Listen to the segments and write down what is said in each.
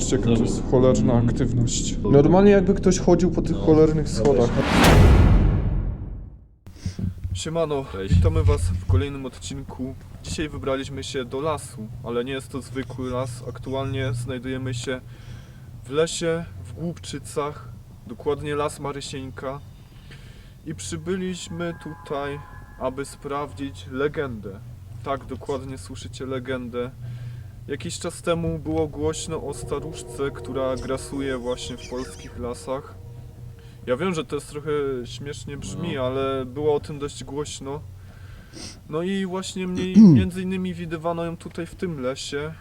Patrzcie, jaka to jest cholerna aktywność. Normalnie jakby ktoś chodził po tych cholernych schodach. Siemano, Cześć. witamy was w kolejnym odcinku. Dzisiaj wybraliśmy się do lasu, ale nie jest to zwykły las. Aktualnie znajdujemy się w lesie w Głupczycach, dokładnie las Marysieńka. I przybyliśmy tutaj, aby sprawdzić legendę. Tak, dokładnie słyszycie legendę. Jakiś czas temu było głośno o staruszce, która grasuje właśnie w polskich lasach. Ja wiem, że to jest trochę śmiesznie brzmi, No. ale było o tym dość głośno. No i właśnie mniej, między innymi widywano ją tutaj w tym lesie,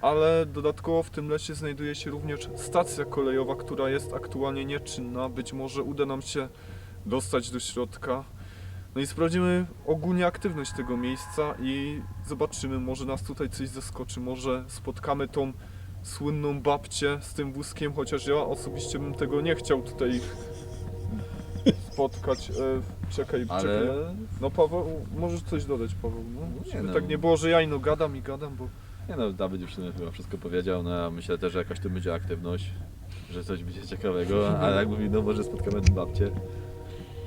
ale dodatkowo w tym lesie znajduje się również stacja kolejowa, która jest aktualnie nieczynna. Być może uda nam się dostać do środka. No i sprawdzimy ogólnie aktywność tego miejsca i zobaczymy, może nas tutaj coś zaskoczy, może spotkamy tą słynną babcię z tym wózkiem, chociaż ja osobiście bym tego nie chciał tutaj spotkać. E, czekaj, Ale czekaj. No Paweł, możesz coś dodać Paweł, no? Nie Żeby no. tak nie było, że ja ino gadam i gadam, bo... nie no, Dawid już w sumie chyba wszystko powiedział, no ja myślę też, że jakaś tu będzie aktywność, że coś będzie ciekawego, ale jak mówi, no może spotkamy babcię.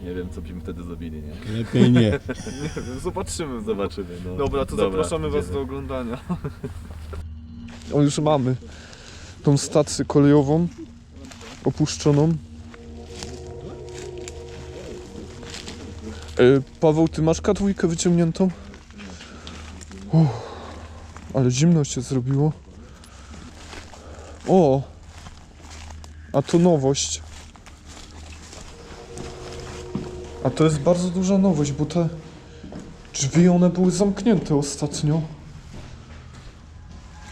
Nie wiem, co byśmy wtedy zrobili, nie? Lepiej nie. Nie wiem, zobaczymy. Zobaczymy, no. Dobra, to zapraszamy Was do idziemy. oglądania. O, już mamy tą stację kolejową opuszczoną. E, Paweł, ty masz kadwójkę wyciągniętą? Uff, ale zimno się zrobiło. O! A to nowość. A to jest bardzo duża nowość, bo te drzwi one były zamknięte ostatnio.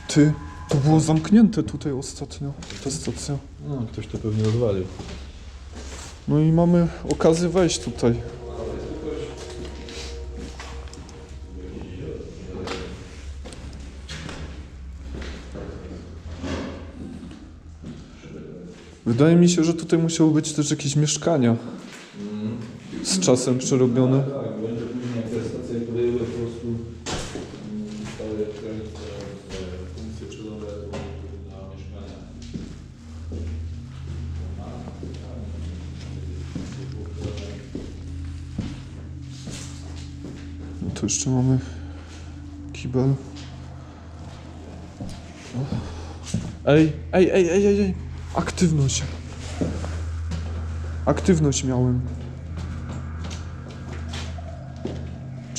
Ty, to było zamknięte tutaj ostatnio, ta stacja. No, ktoś to pewnie rozwalił. No i mamy okazję wejść tutaj. Wydaje mi się, że tutaj musiały być też jakieś mieszkania. Z czasem przerobione. No to jeszcze mamy kibel. Ej, ej, ej, ej, ej. Aktywność. Aktywność miałem.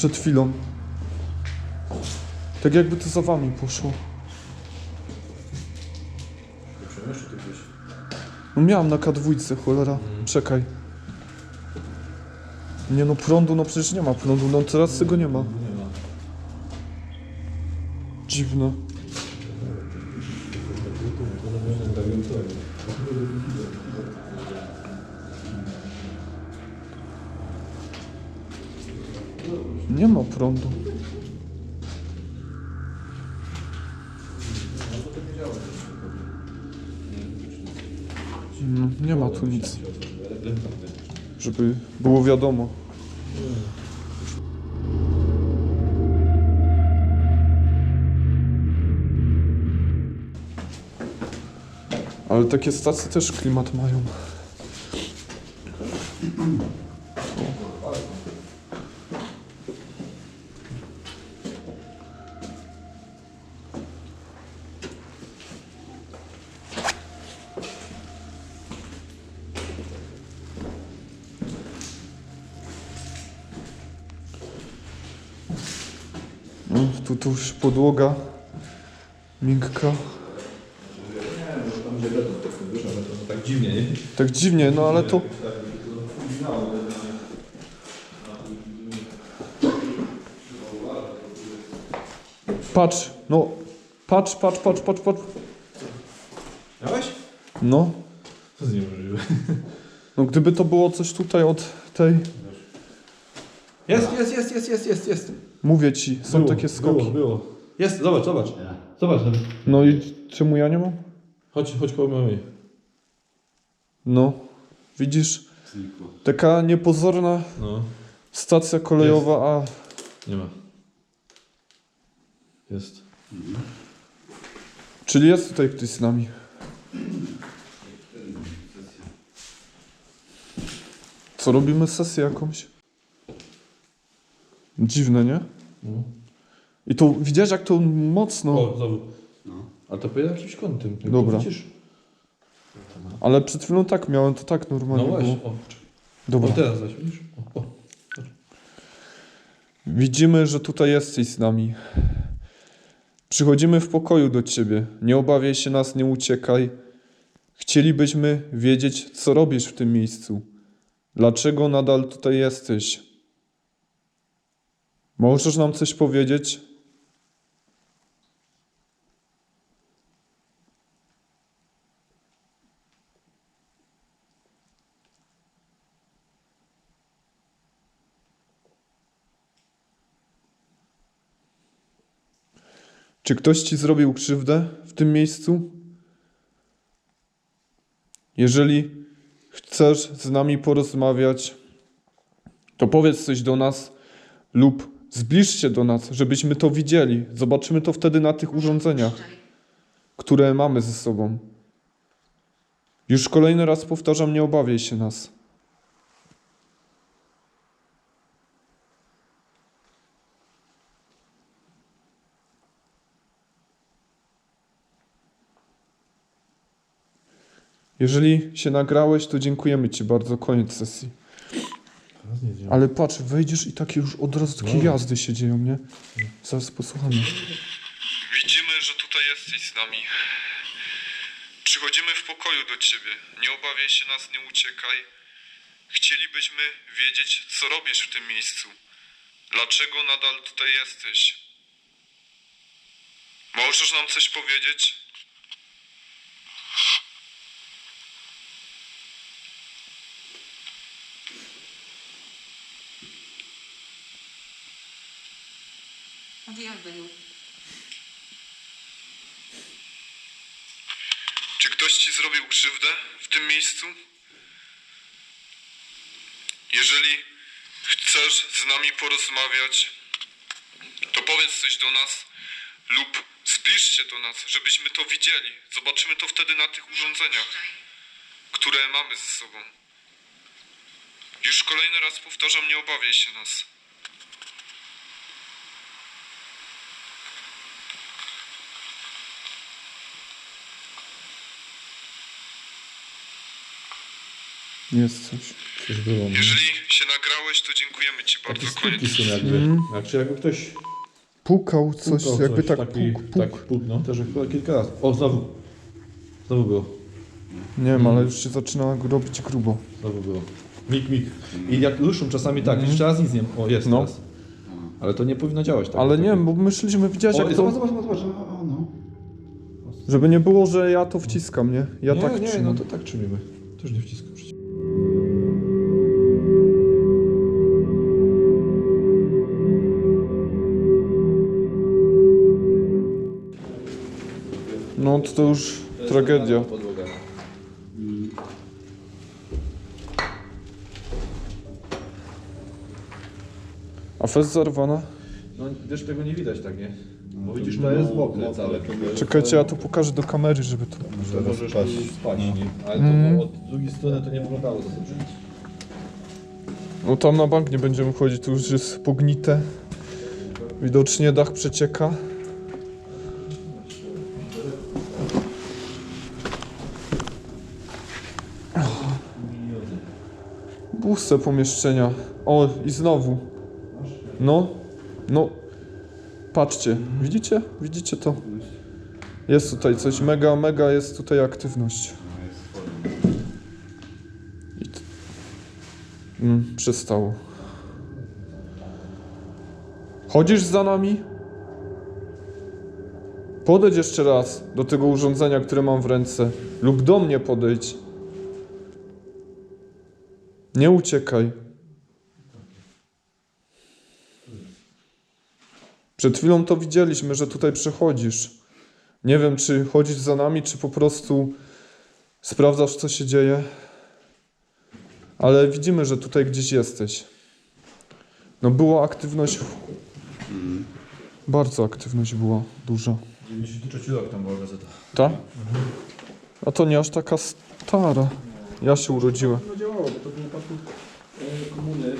Przed chwilą. Tak jakby to za wami poszło. Ty. No miałem na K2, cholera. Czekaj. Nie no, prądu, no przecież nie ma prądu, no teraz tego nie ma. Nie ma. Dziwne. Nie ma prądu. No, nie ma tu nic. Żeby było wiadomo. Ale takie stacje też klimat mają. Tu, tu już podłoga miękka. Tam gdzie beton tak tak dziwnie, nie? Tak dziwnie, no ale to... Patrz, no. Patrz, patrz, patrz, patrz, patrz. Miałeś? No. To jest niemożliwe. No gdyby to było coś tutaj od tej... Jest, jest, jest, jest, jest, jest, jest. Mówię ci, są Było, takie skoki. Było, było. Jest, zobacz, zobacz. Zobacz. No i czemu ja nie mam? Chodź, chodź koło mamy. No. Widzisz? Taka niepozorna No, stacja kolejowa, a... nie ma. Jest. Czyli jest tutaj ktoś z nami. Co robimy sesję jakąś? Dziwne, nie? No. I to widziałeś jak to mocno. O, znowu. No. Ale to powiedział jakimś kątem. tylko Dobra. Widzisz? Ale przed chwilą tak miałem, to tak No normalnie właśnie. było. O. Dobra. o teraz zaś, widzisz? O, o. Widzimy, że tutaj jesteś z nami. Przychodzimy w pokoju do Ciebie. Nie obawiaj się nas, nie uciekaj. Chcielibyśmy wiedzieć, co robisz w tym miejscu. Dlaczego nadal tutaj jesteś? Możesz nam coś powiedzieć? Czy ktoś ci zrobił krzywdę w tym miejscu? Jeżeli chcesz z nami porozmawiać, to powiedz coś do nas lub zbliż się do nas, żebyśmy to widzieli. Zobaczymy to wtedy na tych urządzeniach, które mamy ze sobą. Już kolejny raz powtarzam, nie obawiaj się nas. Jeżeli się nagrałeś, to dziękujemy Ci bardzo. Koniec sesji. Teraz nie wiem. Ale patrz, wejdziesz i takie już od razu takie jazdy się dzieją, nie? Zaraz posłuchamy. Widzimy, że tutaj jesteś z nami. Przychodzimy w pokoju do Ciebie. Nie obawiaj się nas, nie uciekaj. Chcielibyśmy wiedzieć, co robisz w tym miejscu. Dlaczego nadal tutaj jesteś? Możesz nam coś powiedzieć? Odjadę. Czy ktoś ci zrobił krzywdę w tym miejscu? Jeżeli chcesz z nami porozmawiać, to powiedz coś do nas lub zbliż się do nas, żebyśmy to widzieli. Zobaczymy to wtedy na tych urządzeniach, które mamy ze sobą. Już kolejny raz powtarzam, nie obawiaj się nas. Jest coś. Coś było. no. Jeżeli się nagrałeś, to dziękujemy Ci Takie bardzo. skutki Koniec. są jakby. Mhm. Jak, czy jakby ktoś Pukał coś, pukał jakby coś, tak taki, puk, puk. taki puk, no też chyba kilka razy. O, znowu. Znowu było. Nie wiem, ale już się zaczyna robić grubo. Znowu było. Mik, mik. I jak ruszą czasami tak, jeszcze raz nic nie O, jest Mhm. No. teraz. Ale to nie powinno działać tak. Ale nie tak. wiem, bo myśleliśmy, widziałeś O, jak zobacz, to... zobacz, zobacz, zobacz. O, o, no. Żeby nie było, że ja to wciskam, nie? Ja nie, tak nie, trzymam. no to tak czynimy. Też nie wciskam przecież. No to, to już tragedia. Podłoga. A fest zarwana? No wiesz, tego nie widać tak, nie? Bo widzisz, no, to jest mokre całe. to Czekajcie, ja to pokażę do kamery, żeby to... To możesz spać. tu spać, nie? Ale Mm. to od drugiej strony to nie wyglądało za dobrze. No tam na bank nie będziemy chodzić, to już jest pognite. Widocznie dach przecieka. Puste pomieszczenia. O, i znowu. No, no. Patrzcie, widzicie? Widzicie to? Jest tutaj coś, mega, mega jest tutaj aktywność. I t- mm, przestało. Chodzisz za nami? Podejdź jeszcze raz do tego urządzenia, które mam w ręce, lub do mnie podejdź. Nie uciekaj. Przed chwilą to widzieliśmy, że tutaj przechodzisz. Nie wiem, czy chodzisz za nami, czy po prostu sprawdzasz, co się dzieje. Ale widzimy, że tutaj gdzieś jesteś. No była aktywność. Bardzo aktywność była duża. 93 rok tam była gazeta. Ta? A to nie aż taka stara. Ja się urodziłem. No działało, bo to było e, komuny,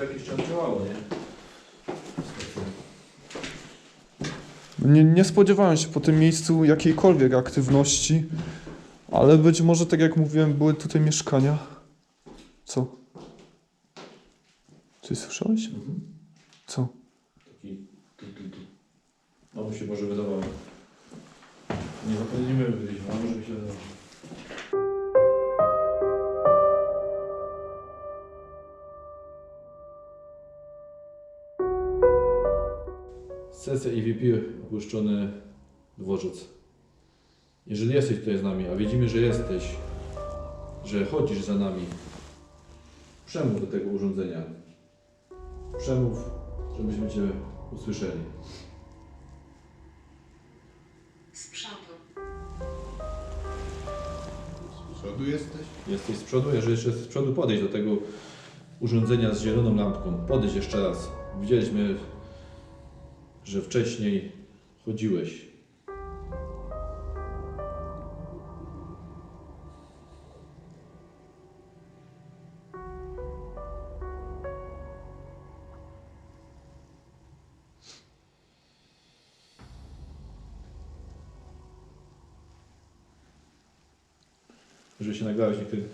jakiś czas działało, nie? Nie, nie spodziewałem się po tym miejscu jakiejkolwiek aktywności, ale być może, tak jak mówiłem, były tutaj mieszkania. Co? Coś słyszałeś? Co? Taki tu, tu, tu. No mu się może wydawało. Nie zapomnimy, byliśmy, a może mi się wydawało. Sesja EVP opuszczony dworzec. Jeżeli jesteś tutaj z nami, a widzimy, że jesteś, że chodzisz za nami, przemów do tego urządzenia. Przemów, żebyśmy Cię usłyszeli. Z przodu. Z przodu jesteś? Jesteś z przodu, jeżeli jeszcze z przodu podejść do tego urządzenia z zieloną lampką. Podejdź jeszcze raz. Widzieliśmy, że wcześniej chodziłeś. Nagrałeś niektórych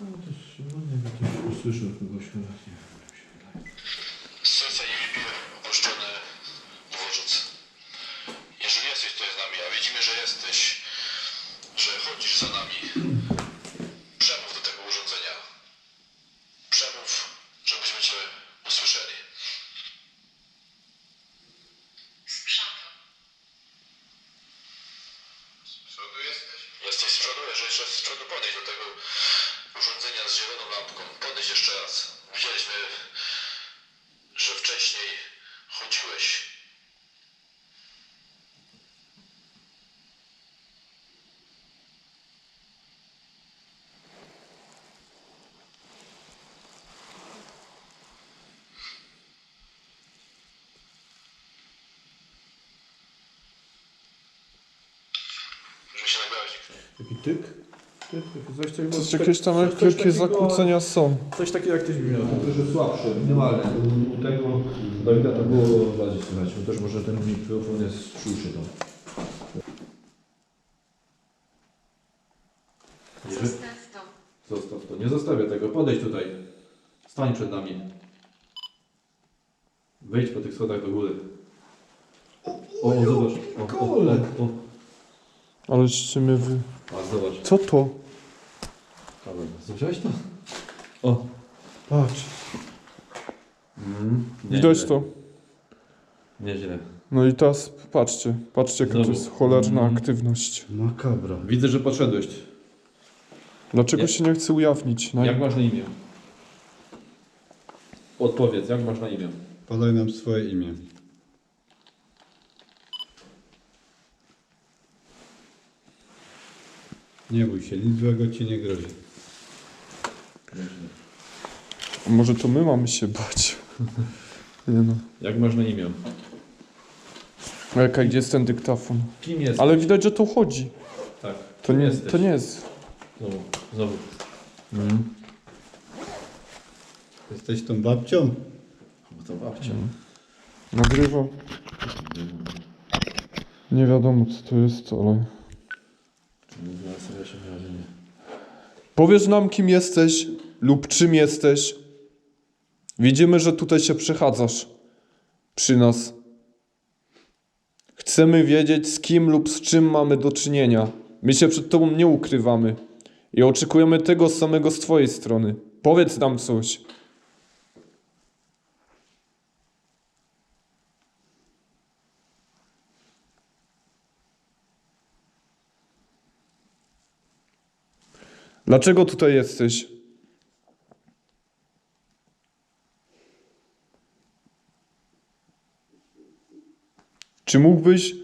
no no nie wiem, to usłyszał kogoś chyba, nie wiem, jak się wydaje. Serca nie wypije opuszczony dworzec. Jeżeli jesteś tutaj z nami, a widzimy, że jesteś, że chodzisz za nami, przemów do tego urządzenia. Przemów, żebyśmy Cię usłyszeli. Z przodu. Z przodu jesteś? Jesteś z przodu, jeżeli jeszcze z przodu podejdź do tego urządzenia z zieloną lampką. Podejdź jeszcze raz. Widzieliśmy, że wcześniej chodziłeś. Żeby się nagrałeś. Tyk? Tyk, taki coś takiego. Coś, jakieś tam coś- coś jakieś takiego- zakłócenia są. Coś takiego jak ktoś by miał, tylko że słabsze, minimalne. U, u tego Dawida to było bardziej słychać. bo Też może ten mikrofon jest czulszy tam. Zostaw to. Zostaw to. Nie zostawię tego. Podejdź tutaj. Stań przed nami. Wejdź po tych schodach do góry. O, o zobacz. O, o, o, o. Aleście mnie wy... A, zobacz. Co to? Kabel. Zobaczyłeś to? O. Patrz. Mm, Widać to. Nieźle. No i teraz patrzcie. Patrzcie, jaka to Znowu. jest cholerna Mhm. aktywność. Makabra. Widzę, że podszedłeś. Dlaczego Nie. się nie chce ujawnić? No, Jak masz na imię? Odpowiedz, jak masz na imię? Podaj nam swoje imię. Nie bój się, nic złego ci nie grozi. Może to my mamy się bać. Nie no. Jak masz na imię? Jaka gdzie jest ten dyktafon? Kim jest? Ale widać, że to chodzi. Tak. To nie, jesteś? to nie jest. Znowu, znowu. Jesteś tą babcią? Bo to babcia. Nagrywa. Nie wiadomo co to jest, ale... Mówiła sobie, że miała, że nie. Powiesz nam kim jesteś lub czym jesteś. Widzimy, że tutaj się przechadzasz przy nas. Chcemy wiedzieć z kim lub z czym mamy do czynienia. My się przed tobą nie ukrywamy i oczekujemy tego samego z twojej strony. Powiedz nam coś. Dlaczego tutaj jesteś? Czy mógłbyś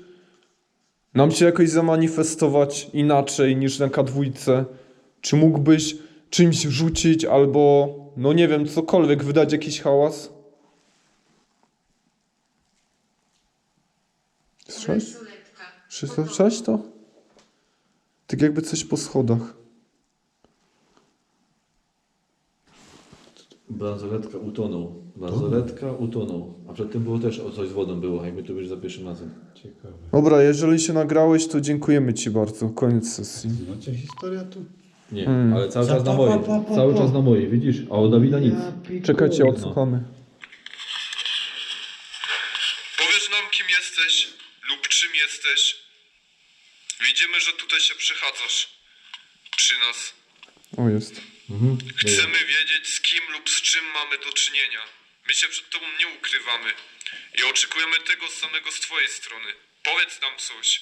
nam się jakoś zamanifestować inaczej niż na K2? Czy mógłbyś czymś rzucić albo, no nie wiem, cokolwiek, wydać jakiś hałas? Słyszałeś? Konsulentka. Słyszałeś to? Tak jakby coś po schodach. Bransoletka utonął. Bransoletka utonął. A przedtem było też o coś z wodą było, jak my tu już za pierwszym razem. Ciekawe. Dobra, jeżeli się nagrałeś, to dziękujemy Ci bardzo. Koniec sesji. Znacie historia tu? Nie, Mm. ale cały Za czas na mojej. pa, pa, pa, Cały czas na mojej, widzisz? A o Dawida nic. Czekajcie, No. odsłuchamy. Powiedz nam, kim jesteś lub czym jesteś. Widzimy, że tutaj się przechadzasz przy nas. O, jest. Mhm. Chcemy wiedzieć, z kim lub z czym mamy do czynienia. My się przed Tobą nie ukrywamy i oczekujemy tego samego z Twojej strony. Powiedz nam coś.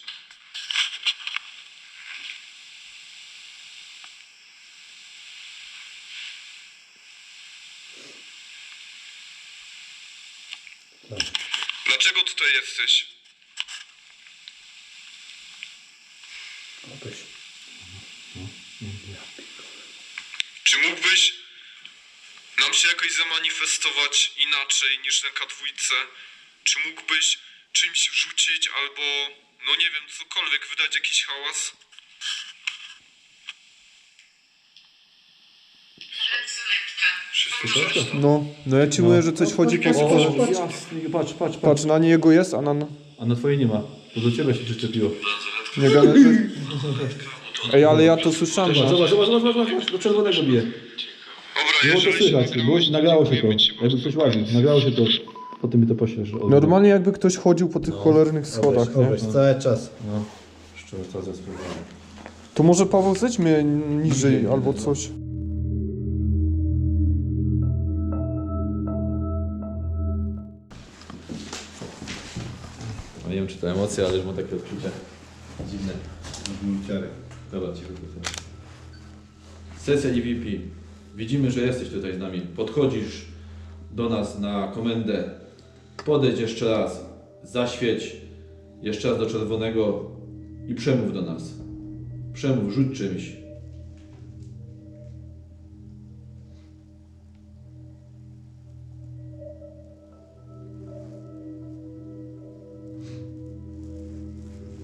Dlaczego tutaj jesteś? Czy mógłbyś nam się jakoś zamanifestować inaczej niż na K2? Czy mógłbyś czymś rzucić albo, no nie wiem, cokolwiek, wydać jakiś hałas? No, no ja Ci mówię, że coś chodzi po O, jasny, patrz, patrz, patrz. Patrz, na niego jest, a na... A na twojej nie ma. To do ciebie się przyczepiło. Nie gadaj, że... Ej, ale ja to słyszałem. Zobacz, no. zobacz, zobacz, zobacz, zobacz, do czerwonego bije. Było to słychać, było, nagrało się to. Jakby ktoś łaził, nagrało się to. Potem mi to poślesz. Normalnie jakby ktoś chodził po tych cholernych schodach, nie? Cały czas. No. Szczerze, to zespółowałem. To może Paweł zejdź mnie niżej albo coś. No nie wiem, czy to emocje, ale już mam takie odczucie dziwne. Ciarek. Dobra, cicho Sesja EVP. Widzimy, że jesteś tutaj z nami. Podchodzisz do nas na komendę. Podejdź jeszcze raz. Zaświeć jeszcze raz do czerwonego i przemów do nas. Przemów, rzuć czymś.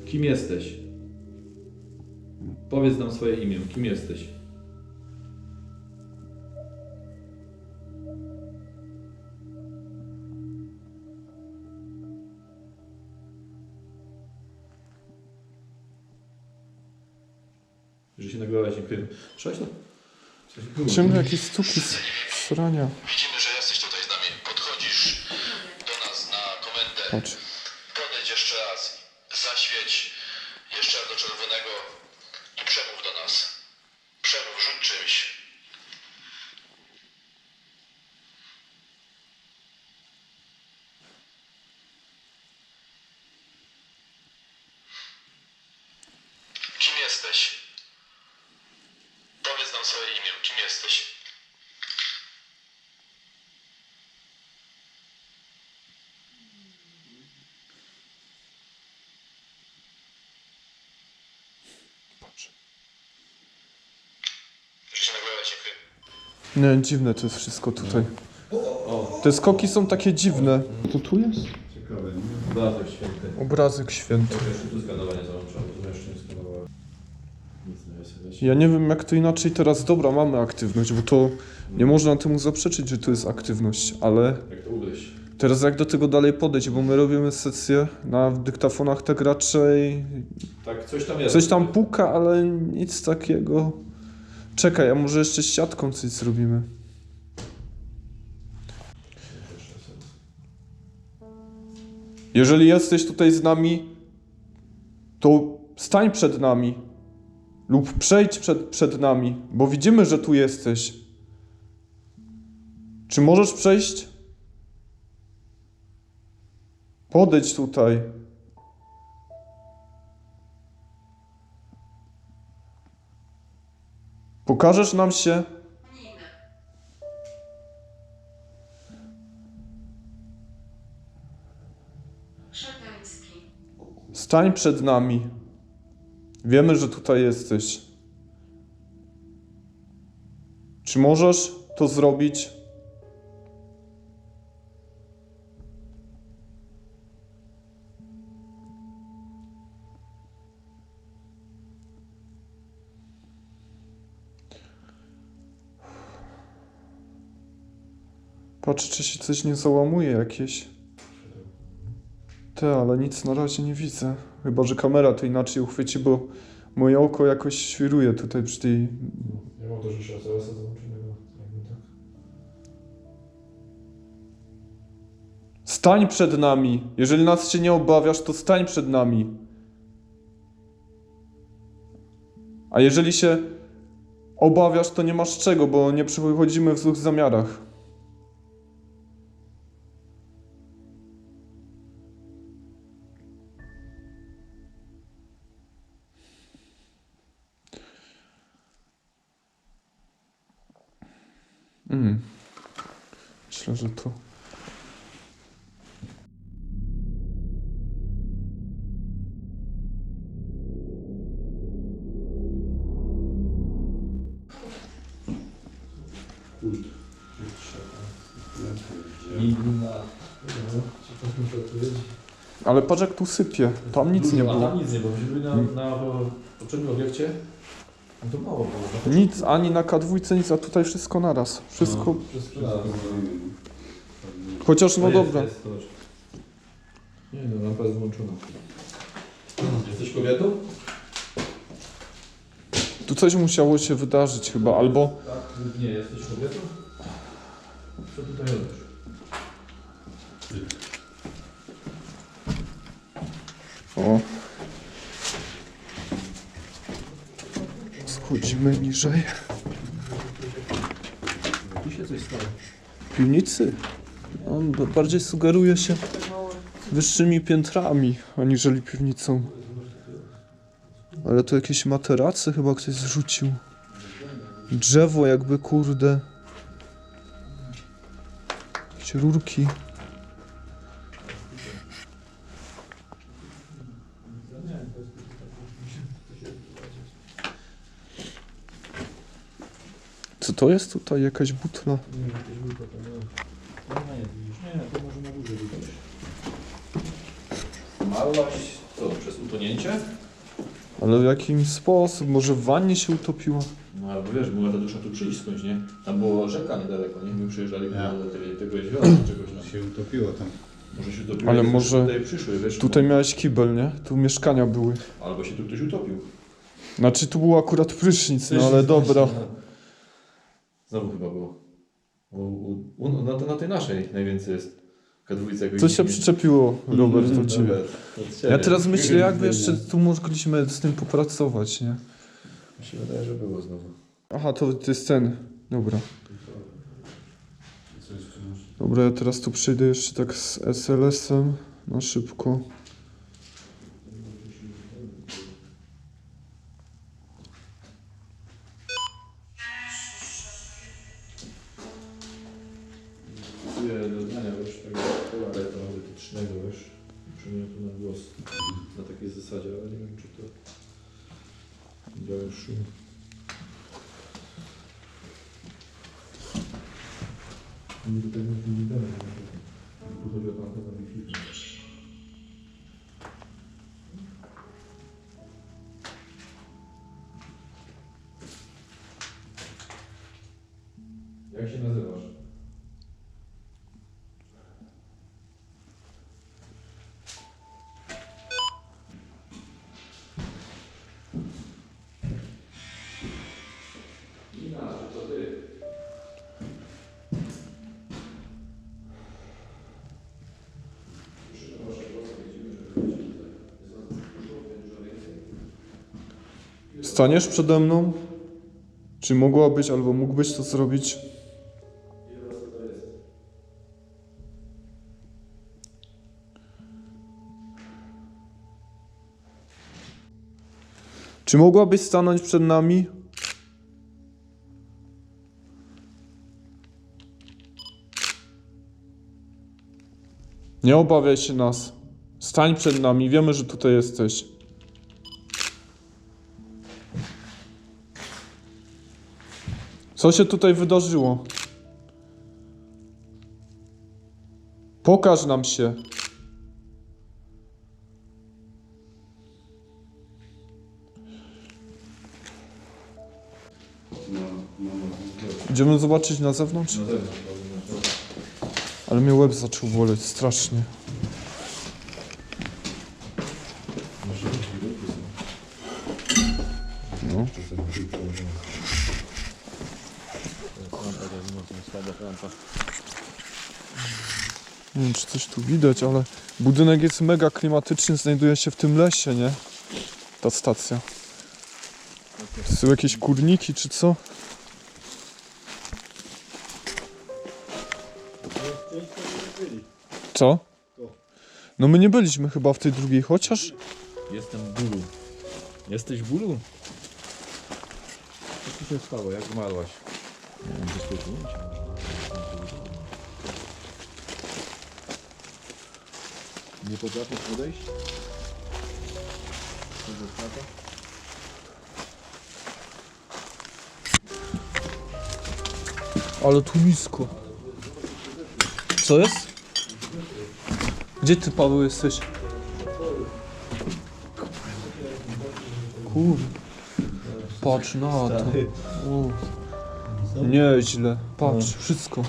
Kim jesteś? Powiedz nam swoje imię. Kim jesteś? Że się nagrałeś, dziękuję. Słyszałeś to? Czym jakieś stuki z srania? Widzimy, że jesteś tutaj z nami. Podchodzisz do nas na komendę. Patrz. Podejdź jeszcze raz. Zaświeć jeszcze raz do czerwonego i przemów do nas. Przemów, rzuć czymś. Kim jesteś? Powiedz nam swoje imię. Kim jesteś? Patrz. Że się nagrałeś, dziękuję. Nie, dziwne to jest wszystko tutaj. Te skoki są takie dziwne. To tu jest? Ciekawe, nie? Bardzo święty. Obrazek święty. Jeszcze tu skanowanie załączam, to jeszcze nie skanowałem. Nic nie jest, weź. Ja nie wiem jak to inaczej teraz. Dobra, mamy aktywność, bo to nie można temu zaprzeczyć, że tu jest aktywność, ale Jak to ugryźć? teraz jak do tego dalej podejść, bo my robimy sesję na dyktafonach tak raczej Tak, coś tam jest. coś tam puka, ale nic takiego. Czekaj, a może jeszcze siatką coś zrobimy. Jeżeli jesteś tutaj z nami, to stań przed nami lub przejdź przed, przed nami, bo widzimy, że tu jesteś. Czy możesz przejść? Podejdź tutaj. Pokażesz nam się? Stań przed nami. Wiemy, że tutaj jesteś. Czy możesz to zrobić? Czy się coś nie załamuje jakieś. Te, ale nic na razie nie widzę. Chyba, że kamera to inaczej uchwyci, bo moje oko jakoś świruje tutaj przy tej... Ja mam też jeszcze SLS-a załączonego, jakby tak. Stań przed nami! Jeżeli nas się nie obawiasz, to stań przed nami. A jeżeli się obawiasz, to nie masz czego, bo nie przychodzimy w złych zamiarach. Mm. Myślę, że to. Ale patrz jak tu sypie. Tam nic nie A było. tam nic nie było. Na, na poprzednim obiekcie. No to mało było. Nic, ani na K2 nic, a tutaj wszystko naraz. Wszystko. Wszystko Chociaż no dobra. Nie no, lampa jest włączona. Jesteś kobietą? Tu coś musiało się wydarzyć chyba, albo. Tak nie, jesteś kobietą? Co tutaj robisz? O. Schodzimy niżej. Tu się coś stało. W piwnicy. On bardziej sugeruje się wyższymi piętrami, aniżeli piwnicą. Ale tu jakieś materace chyba ktoś zrzucił. Drzewo jakby kurde. Jakieś rurki. Co to jest tutaj? Jakaś butla? Nie to, nie. Nie, nie, widzisz. Nie, to może na górze widać. Zmarłaś co, przez utonięcie? Ale w jakim sposób? Może w wannie się utopiła? No albo wiesz, mogła ta dusza tu przyjść skądś, nie? Tam była rzeka niedaleko, nie? My przyjeżdżali Ja. do tego, tego jeziora czy czegoś tam. się utopiło tam. Może się utopiło, Ale może tutaj przyszły, wiesz? Tutaj no. miałeś kibel, nie? Tu mieszkania były. Albo się tu ktoś utopił. Znaczy tu był akurat prysznic, no ale dobra. No. Znowu chyba było. U, u, u, na, na tej naszej najwięcej jest. K2 jakoś Coś się przyczepiło, Robert, do Mhm, ciebie. Ja teraz myślę, jakby jeszcze tu mogliśmy z tym popracować, nie? Mi się wydaje, że było znowu. Aha, to, to jest ten. Dobra. Dobra, ja teraz tu przyjdę jeszcze tak z SLS-em na szybko. Staniesz przede mną? Czy mogłabyś albo mógłbyś to zrobić? Czy mogłabyś stanąć przed nami? Nie obawiaj się nas. Stań przed nami, wiemy, że tutaj jesteś. Co się tutaj wydarzyło? Pokaż nam się. Idziemy zobaczyć na zewnątrz. Ale mnie łeb zaczął boleć strasznie. No. Nie wiem, czy coś tu widać, ale budynek jest mega klimatyczny, znajduje się w tym lesie, nie? Ta stacja. To są jakieś kurniki, czy co? Co? No my nie byliśmy chyba w tej drugiej, chociaż? Jestem w bólu. Jesteś w bólu? Co ci się stało? Jak zmarłaś? Nie wiem, czy Nie potrafisz podejść? Ale tu nisko. Co jest? Gdzie ty, Paweł, jesteś? Kur... Patrz na to. U. Nieźle. Patrz, wszystko.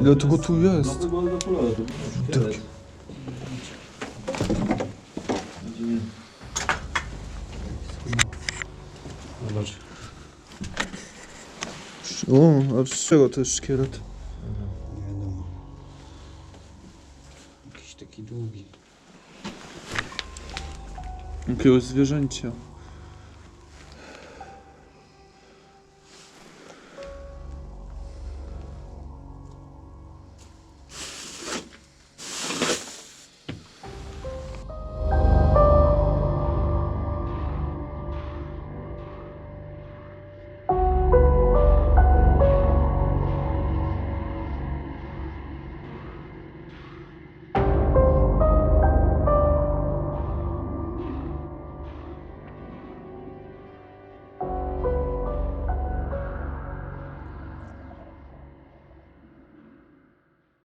Ile tego tu jest? Tak. Zobacz. O, a z czego to jest szkielet? Nie wiadomo. Jakiś taki długi. Jakiegoś zwierzęcia.